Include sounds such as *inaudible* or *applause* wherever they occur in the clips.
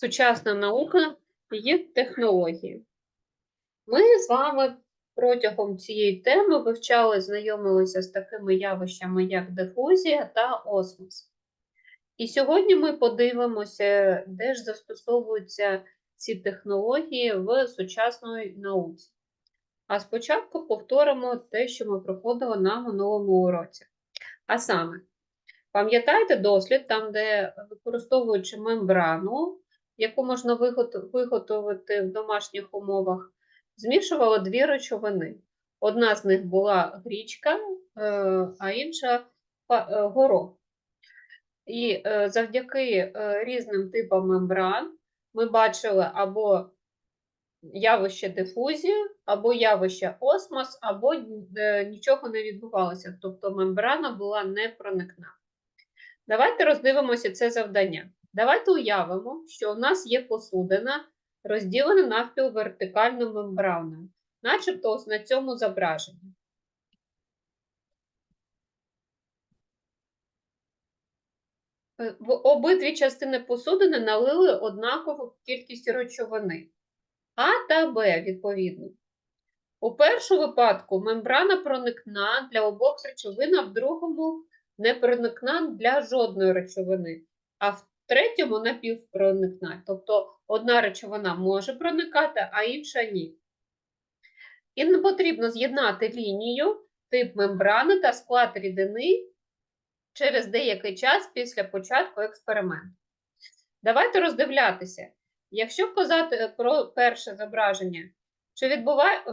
сучасна наука і технології. Ми з вами протягом цієї теми вивчали, знайомилися з такими явищами, як дифузія та осмос. І сьогодні ми подивимося, де ж застосовуються ці технології в сучасної науці. А спочатку повторимо те, що ми проходили на минулому уроці. А саме, пам'ятаєте дослід, там, де використовуючи мембрану, яку можна виготовити в домашніх умовах, змішували дві речовини. Одна з них була грічка, е, а інша е, горох. І е, завдяки різним типам мембран ми бачили або явище дифузії, або явище осмос, або нічого не відбувалося, тобто мембрана була непроникна. Давайте роздивимося це завдання. Давайте уявимо, що у нас є посудина, розділена навпіл вертикальною мембраною, начебто ось на цьому зображенні. Е, В обидві частини посудини налили однакову кількість речовини А та Б, відповідно. У першому випадку мембрана проникна для обох речовин, а в другому не проникна для жодної речовини, а в третьому напівпроникна. Тобто одна речовина може проникати, а інша ні. І не потрібно з'єднати лінію, тип мембрани та склад рідини через деякий час після початку експерименту. Давайте роздивлятися. Якщо казати про перше зображення, чи відбуває...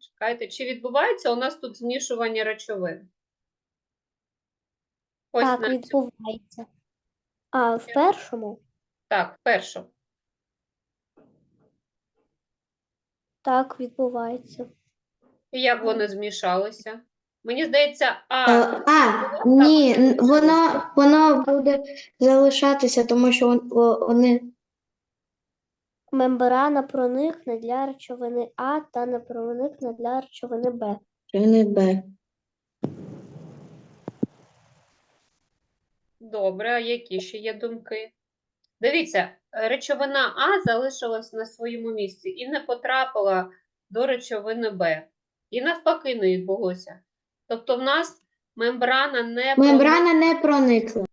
чекайте, чи відбувається у нас тут змішування речовин? Ось Так, відбувається. А в першому Так, перше. так відбувається. І як вони змішалися? Мені здається, а, Е, А, ні, воно, воно буде залишатися, тому що вон- о- вони Мембрана проникне для речовини А та не проникне для речовини Б. вони Б. Добре, а які ще є думки? Дивіться, речовина А залишилась на своєму місці і не потрапила до речовини Б. І навпаки не відбулося. Тобто в нас мембрана не Мембрана не проникла.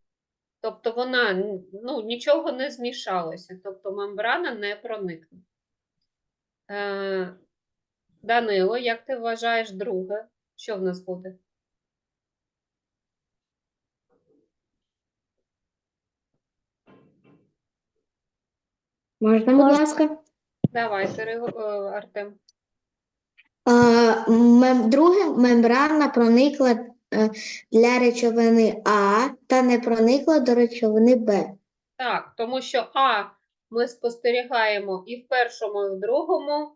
тобто вона ну, нічого не змішалося, тобто мембрана не проникне. Е, Данило, як ти вважаєш друге? Що в нас буде? Можна, будь ласка? Давайте, Риго- е, Артем. А, мем, друге, мембрана проникла е, для речовини А та не проникла до речовини Б. Так, тому що А ми спостерігаємо і в першому, і в другому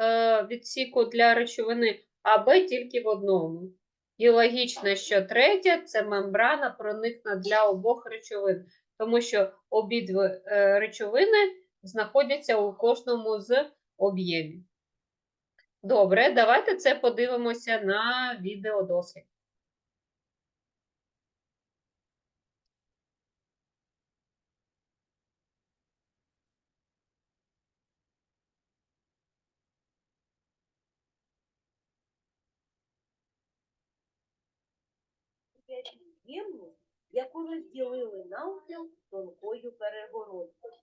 е, відсіку для речовини, а Б тільки в одному. І логічно, що третє це мембрана проникна для обох речовин, тому що обидві е, речовини знаходяться у кожному з об'ємів. Добре, давайте це подивимося на відеодослід. яку розділили навпіл тонкою перегородкою.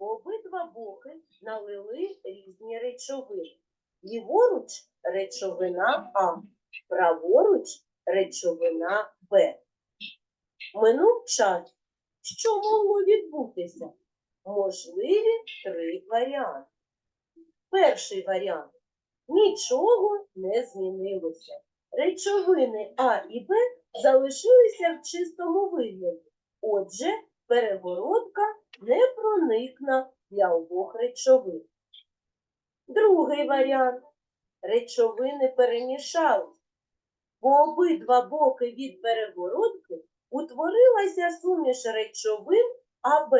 По обидва боки налили різні речовини. Ліворуч речовина А, праворуч речовина Б. Минув час. Що могло відбутися? Можливі три варіанти. Перший варіант. Нічого не змінилося. Речовини А і Б залишилися в чистому вигляді. Отже, перегородка не проникна для обох речовин. Другий варіант. Речовини перемішались. По обидва боки від перегородки утворилася суміш речовин АБ.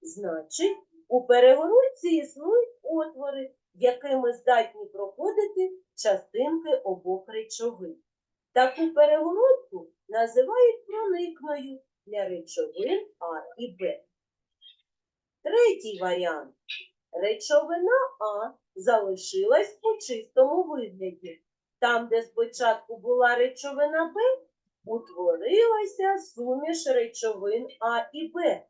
Значить, у перегородці існують отвори, якими здатні проходити частинки обох речовин. Таку перегородку називають проникною для речовин А і Б. Третій варіант. Речовина А залишилась у чистому вигляді. Там, де спочатку була речовина Б, утворилася суміш речовин А і Б.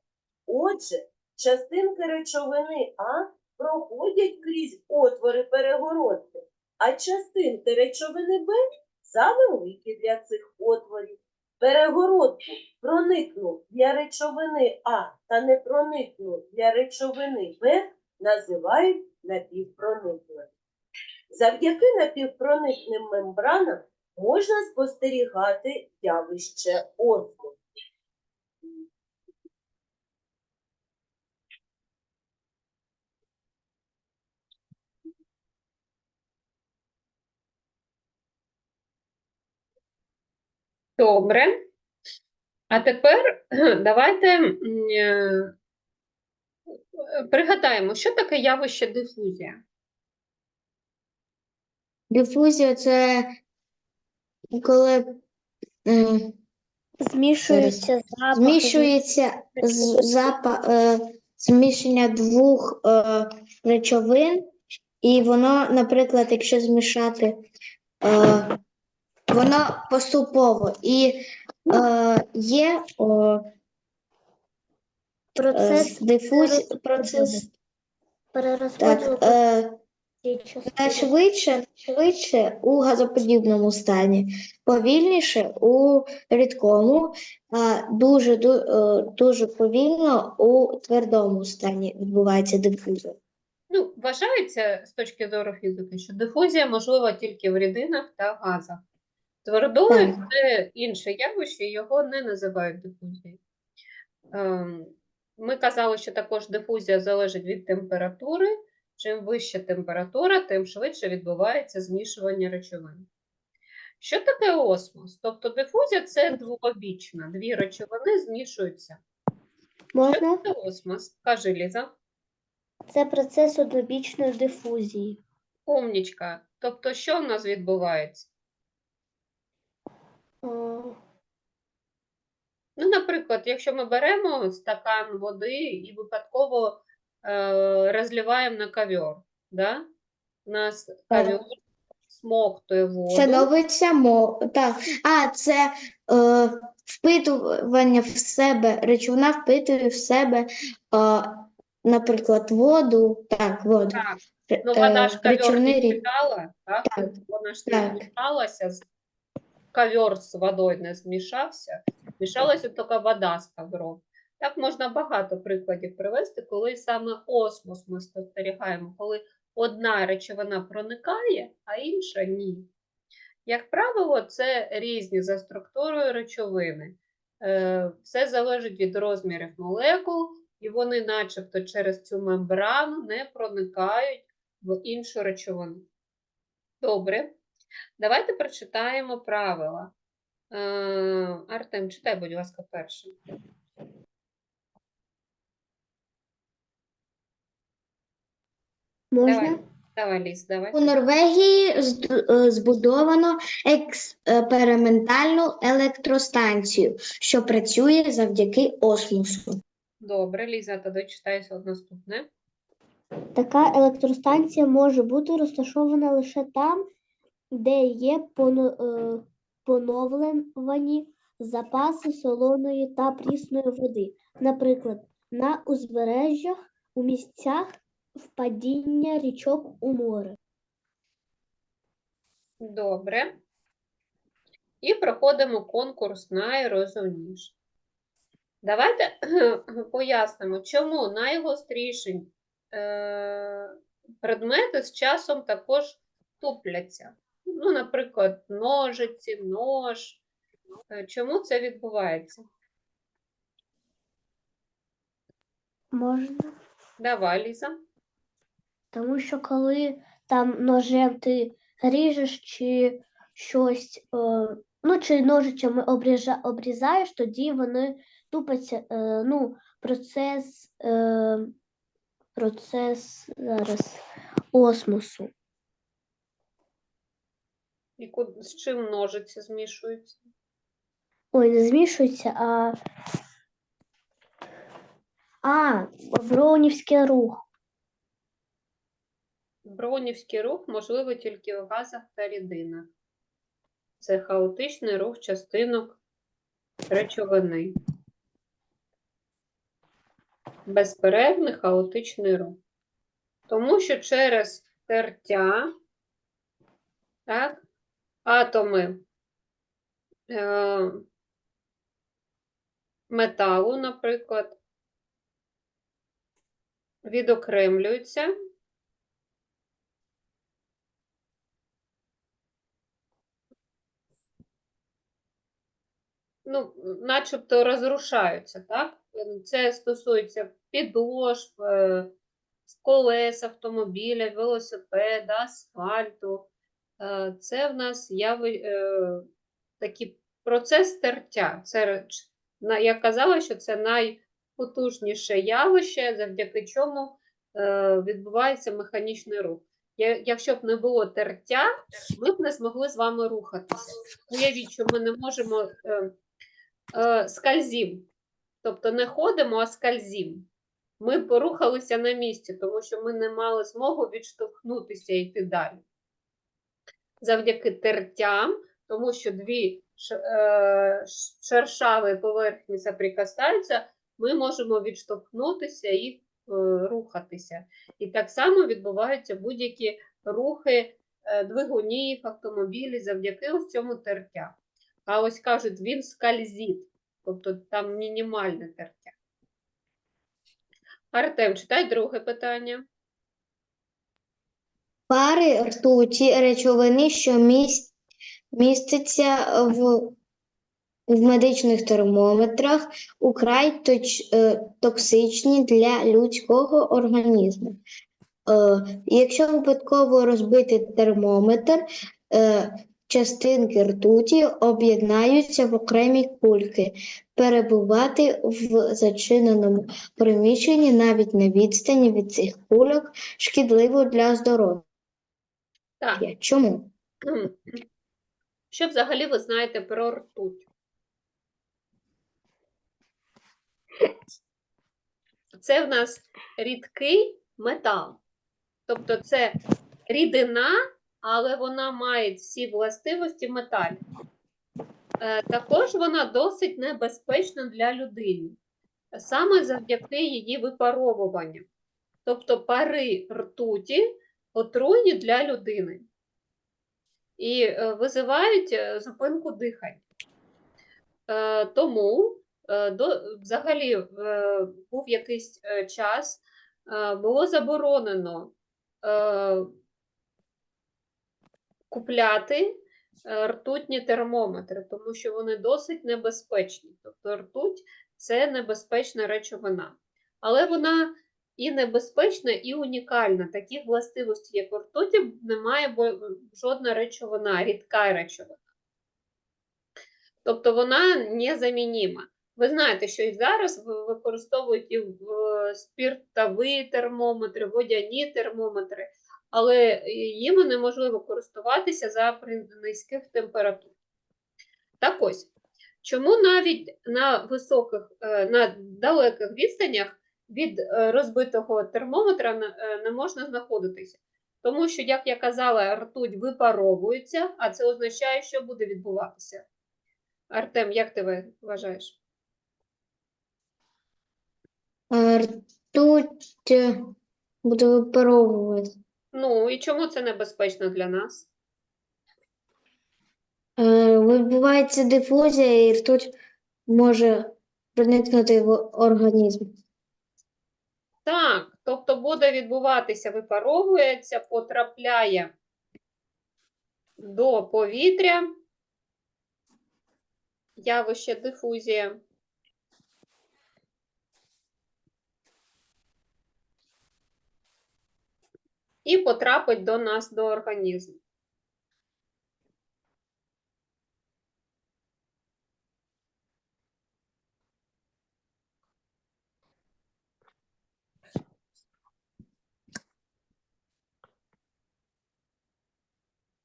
Отже, частинки речовини А проходять крізь отвори перегородки, а частинки речовини Б завеликі для цих отворів. Перегородку проникнув для речовини А та не проникнув для речовини Б називають напівпроникливим. Завдяки напівпроникним мембранам можна спостерігати явище осмосу. Добре. А тепер *clears throat* давайте е, пригадаємо, що таке явище дифузія. Дифузія це коли е, Змішуються запахи. змішується з- запа, е, змішання двох е, речовин, і воно, наприклад, якщо змішати, е, воно поступово і е, є о, е, Процес дифузія, процес так, е, цієї швидше, швидше у газоподібному стані, повільніше у рідкому, а дуже, е, дуже повільно у твердому стані відбувається дифузія. Ну, вважається з точки зору фізики, що дифузія можлива тільки в рідинах та газах. Твердою це інше явище, його не називають дифузією. Ем, Ми казали, що також дифузія залежить від температури. Чим вища температура, тим швидше відбувається змішування речовин. Що таке осмос? Тобто дифузія це двобічна, дві речовини змішуються. Можна? Що таке осмос? Кажи, Ліза. Це процес однобічної дифузії. Умнічка. Тобто, що в нас відбувається? Е, Ну, наприклад, якщо ми беремо стакан води і випадково е, розливаємо на ковер, да? у нас ковер смоктує воду. Становиться мо... так. А, це е, впитування в себе, речовина впитує в себе, е, наприклад, воду, так, воду. Так, ну вода ж е, ковер не впитала, так? Так, Вона ж не змішалася, з- ковер з водою не змішався, змішалася тільки вода з ковром. Так можна багато прикладів привести, коли саме осмос ми спостерігаємо, коли одна речовина проникає, а інша ні. Як правило, це різні за структурою речовини. Е, Все залежить від розмірів молекул, і вони, начебто, через цю мембрану не проникають в іншу речовину. Добре. Давайте прочитаємо правила. Е, Артем, читай, будь ласка, першим. Можна? Давай. Давай, Ліз, давай. У Норвегії е, збудовано експериментальну електростанцію, що працює завдяки осмосу. Добре, Ліза, тоді читай наступне. Така електростанція може бути розташована лише там, де є е, поновлені запаси солоної та прісної води, наприклад, на узбережжях, у місцях впадіння річок у море. Добре. І проходимо конкурс найрозумніше. Давайте *clears throat* пояснимо, чому найгостріші е, предмети з часом також тупляться. Ну, наприклад, ножиці, нож. Е, Чому це відбувається? Можна? Давай, Ліза. Тому що коли там ножем ти ріжеш чи щось, е, ну чи ножичами обріжа, обрізаєш, тоді вони тупаться. Е, ну, процес, е, процес зараз осмосу. І з чим ножиці змішуються? Ой, не змішується, а, А, Броунівський рух. Броунівський рух можливий тільки в газах та рідинах. Це хаотичний рух частинок речовини. Безперервний хаотичний рух. Тому що через тертя так, атоми е, металу, наприклад, відокремлюються. ну, начебто розрушаються, так? Це стосується підошв, е, колес автомобіля, велосипеда, асфальту. Е, Це в нас яви, е, такий процес тертя. Це, я казала, що це найпотужніше явище, завдяки чому е, відбувається механічний рух. Якщо б не було тертя, ми б не змогли з вами рухатися. Уявіть, що ми не можемо е, е, скользім. Тобто не ходимо, а скользім. Ми порухалися на місці, тому що ми не мали змогу відштовхнутися і йти далі. Завдяки тертям, тому що дві е, шершаві поверхні соприкасаються, ми можемо відштовхнутися і е, рухатися. І так само відбуваються будь-які рухи е, двигунів, автомобілів завдяки ось цьому тертям. А ось кажуть, він скользить, тобто там мінімальне тертя. Артем, читай друге питання. Пари ртуті речовини, що міс- міститься в, в медичних термометрах, украй точ, е, токсичні для людського організму. Е, якщо випадково розбити термометр, е, частинки ртуті об'єднаються в окремі кульки. Перебувати в зачиненому приміщенні навіть на відстані від цих кульок шкідливо для здоров'я. Так, Чому? що взагалі ви знаєте про ртуть? Це в нас рідкий метал. Тобто це рідина, але вона має всі властивості металів. Е, Також вона досить небезпечна для людини, саме завдяки її випаровуванню. Тобто пари ртуті отруйні для людини і е, визивають е, зупинку дихання. Е, Тому до, взагалі був якийсь час, було заборонено купляти ртутні термометри, тому що вони досить небезпечні. Тобто ртуть це небезпечна речовина. Але вона і небезпечна, і унікальна. Таких властивостей, як у ртуті, немає бо- жодна речовина, рідка речовина. Тобто вона незамінима. Ви знаєте, що і зараз використовують і в- е, спіртові термометри, водяні термометри, але їми неможливо користуватися за низьких температур. Так ось, чому навіть на високих, е, на далеких відстанях від е, розбитого термометра не- е, можна знаходитися? Тому що, як я казала, ртуть випаровується, а це означає, що буде відбуватися. Артем, як ти вважаєш? Е, Ртуть буде випаровувати. Ну і чому це небезпечно для нас? Відбувається дифузія, і ртуть може проникнути в організм. Так, тобто буде відбуватися, випаровується, потрапляє до повітря, явище дифузія. І потрапить до нас до організму.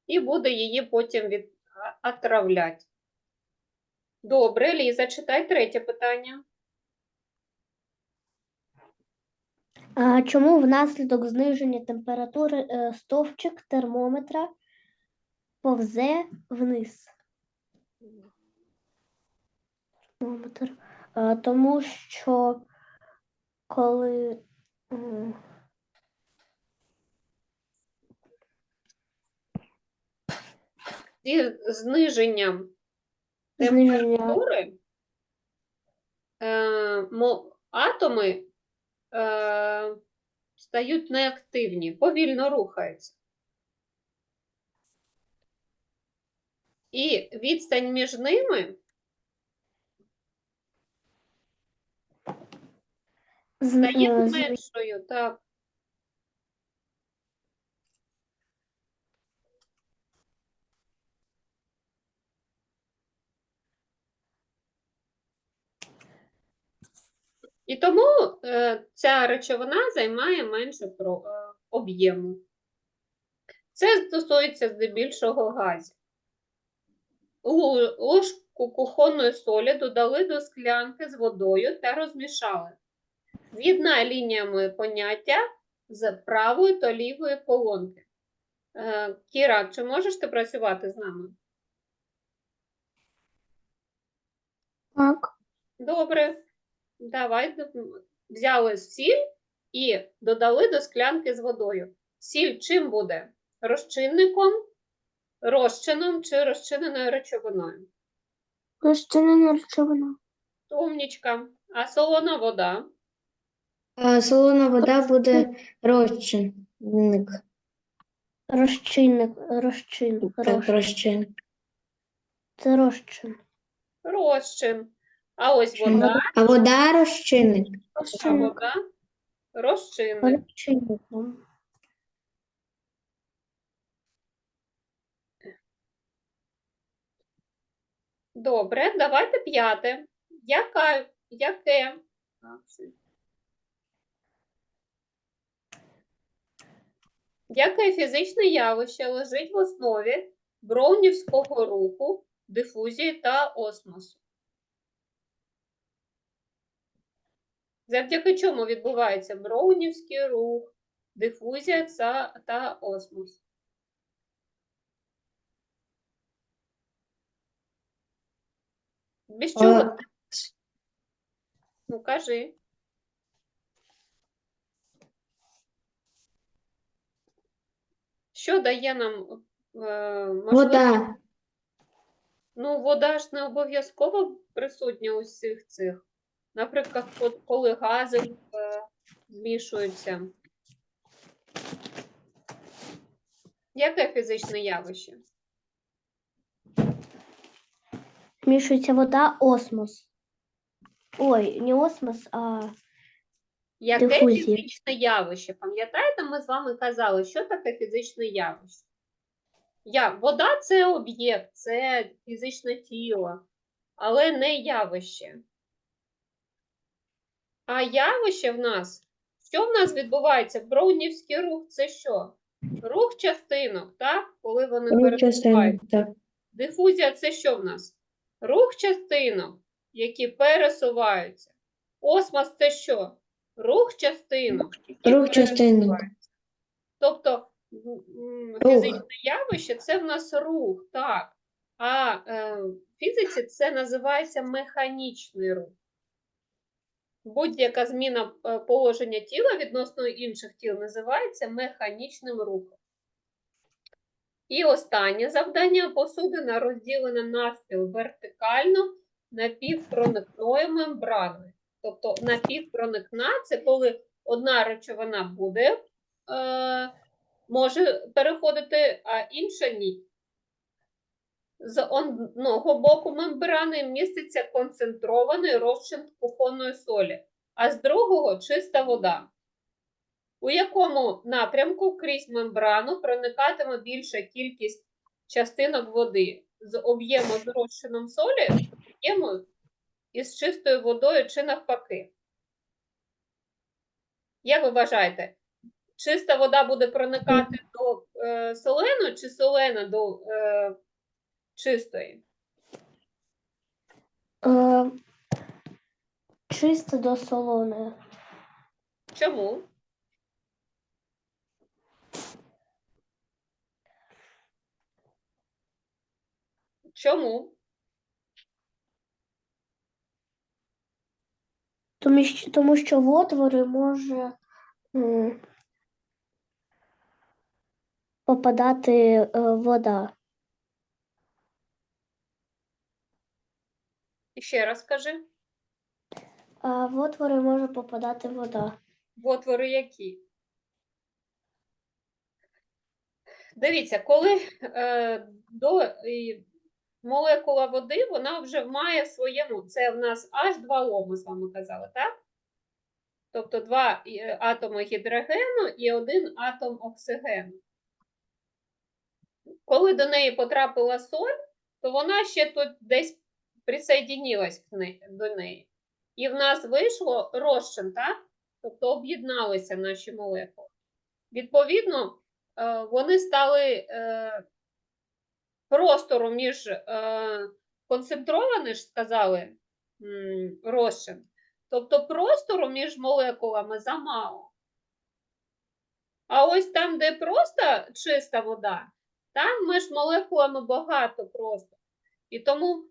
І буде її потім від... Добре, Ліза, читай третє питання. А чому внаслідок зниження температури е, стовпчик термометра повзе вниз? Термометр. Е, Тому що коли Зі зниженням температури е, атоми е, стають неактивні, повільно рухаються. І відстань між ними стає меншою. Так. І тому е, ця речовина займає менше е, об'єму. Це стосується здебільшого газів. Ложку кухонної солі додали до склянки з водою та розмішали. З'єднай лініями поняття з правої та лівої колонки. Е, Кіра, чи можеш ти працювати з нами? Так. Добре. Давай взяли сіль і додали до склянки з водою. Сіль чим буде? Розчинником, розчином чи розчиненою речовиною? Розчинена речовина. Умнічка. А солона вода? А солона вода буде розчинник. Розчинник, розчин, Так, розчин. розчин. Це розчин. Розчин. А ось вода, А вода розчинник. а Розчинник. вода розчинник. Розчинником. Добре, давайте п'яте. Яка, яке? Яке фізичне явище лежить в основі броунівського руху, дифузії та осмосу? Завдяки чому відбувається броунівський рух, дифузія та, осмос? Без чого? А, Ну, кажи. Що дає нам е, можливість? Вода. Ну, вода ж не обов'язково присутня у всіх цих. Наприклад, коли гази е, змішуються. Яке фізичне явище? Змішується вода, осмос. Ой, не осмос, а Яке Дифузія. фізичне явище? Пам'ятаєте, ми з вами казали, що таке фізичне явище? Я, вода це об'єкт, це фізичне тіло, але не явище. А явище в нас, що в нас відбувається? Броунівський рух це що? Рух частинок, так? Коли вони Рух пересуваються. Дифузія це що в нас? Рух частинок, які пересуваються. Осмос це що? Рух частинок. які Рух частинок. Тобто фізичне явище це в нас рух, так. А е, в фізиці це називається механічний рух. Будь-яка зміна е, положення тіла відносно інших тіл називається механічним рухом. І останнє завдання посудина розділена навпіл вертикально напівпроникною мембраною. Тобто напівпроникна це коли одна речовина буде, е, може переходити, а інша ні. З одного боку мембрани міститься концентрований розчин кухонної солі, а з другого чиста вода у якому напрямку крізь мембрану проникатиме більша кількість частинок води з об'єму з розчином солі, об'єму із чистою водою чи навпаки. Як ви вважаєте, чиста вода буде проникати до е, соленої чи солена до е, чистої? Е, чисто до солоне, Чому? Чому? Тому що, тому що в отвори може м, попадати е, вода. Ще раз скажи. А в отвори може попадати вода. В отвори які? Дивіться, коли е, до і молекула води, вона вже має в своєму, це в нас H2O, ми з вами казали, так? Тобто два е, атоми гідрогену і один атом оксигену. Коли до неї потрапила соль, то вона ще тут десь присоединилась до неї. І в нас вийшло розчин, так? Тобто об'єдналися наші молекули. Відповідно, е, вони стали е, простору між е, концентрований, сказали, розчин. Тобто простору між молекулами замало. А ось там, де просто чиста вода, там між молекулами багато просто. І тому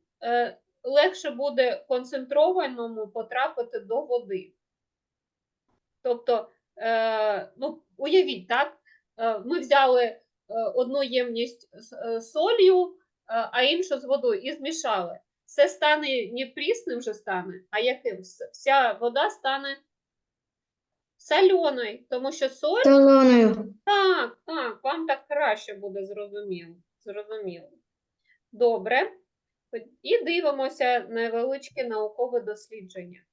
легше буде концентрованому потрапити до води. Тобто, е, ну, уявіть, так, е, ми взяли е, одну ємність з солью, а іншу з водою і змішали. Це стане не прісним вже стане, а яким? Вся вода стане соленою, тому що соль Солоною. так, так, вам так краще буде зрозуміло. зрозуміло. Добре. І дивимося невеличке наукове дослідження.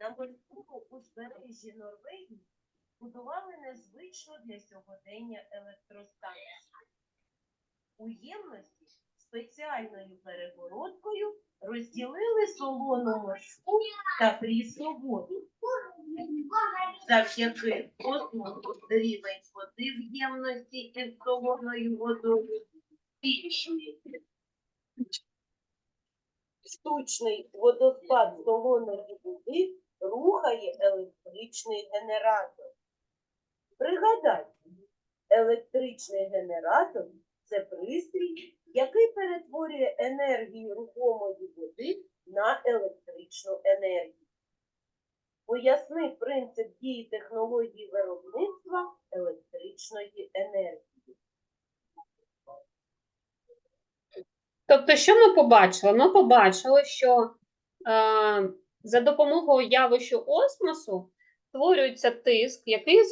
На морському узбережжі Норвегії будували незвичну для сьогодення електростанцію. У ємності спеціальною перегородкою розділили солону морську та прісну воду. Завдяки осмосу рівень води в ємності із солоною водою збільшується. Штучний водоспад солоної води рухає електричний генератор. Пригадайте, електричний генератор це пристрій, який перетворює енергію рухомої води на електричну енергію. Поясни принцип дії технології виробництва електричної енергії. Тобто, що ми побачили? Ми побачили, що е, за допомогою явищу осмосу створюється тиск, який е,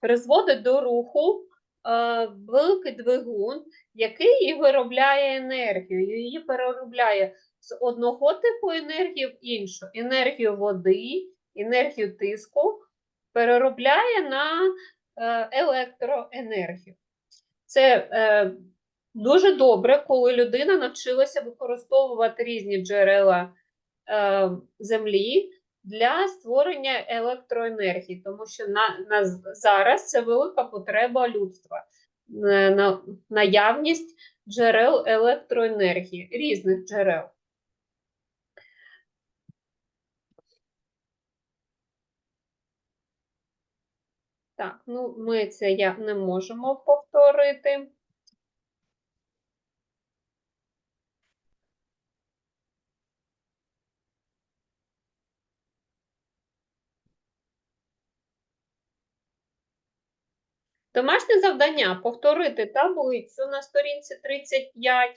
призводить до руху е, великий двигун, який і виробляє енергію. Її переробляє з одного типу енергії в іншу. Енергію води, енергію тиску переробляє на е, електроенергію. Це е, Дуже добре, коли людина навчилася використовувати різні джерела е, землі для створення електроенергії, тому що на, на зараз це велика потреба людства. Е, на, наявність джерел електроенергії, різних джерел. Так, ну ми це я не можемо повторити. Домашнє завдання повторити таблицю на сторінці 35.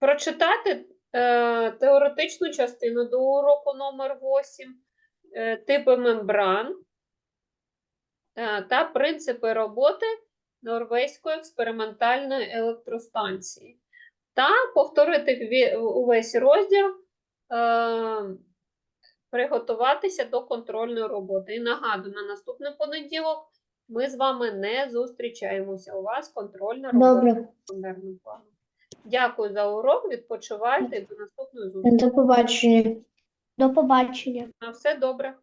Прочитати е, теоретичну частину до уроку номер 8, е, типи мембран е, та принципи роботи Норвезької експериментальної електростанції. Та повторити увесь розділ. Е, приготуватися до контрольної роботи. І нагадую, на наступний понеділок ми з вами не зустрічаємося. У вас контрольна робота Добре. Дякую за урок. Відпочивайте і до наступної зустрічі. До побачення. До побачення. На все добре.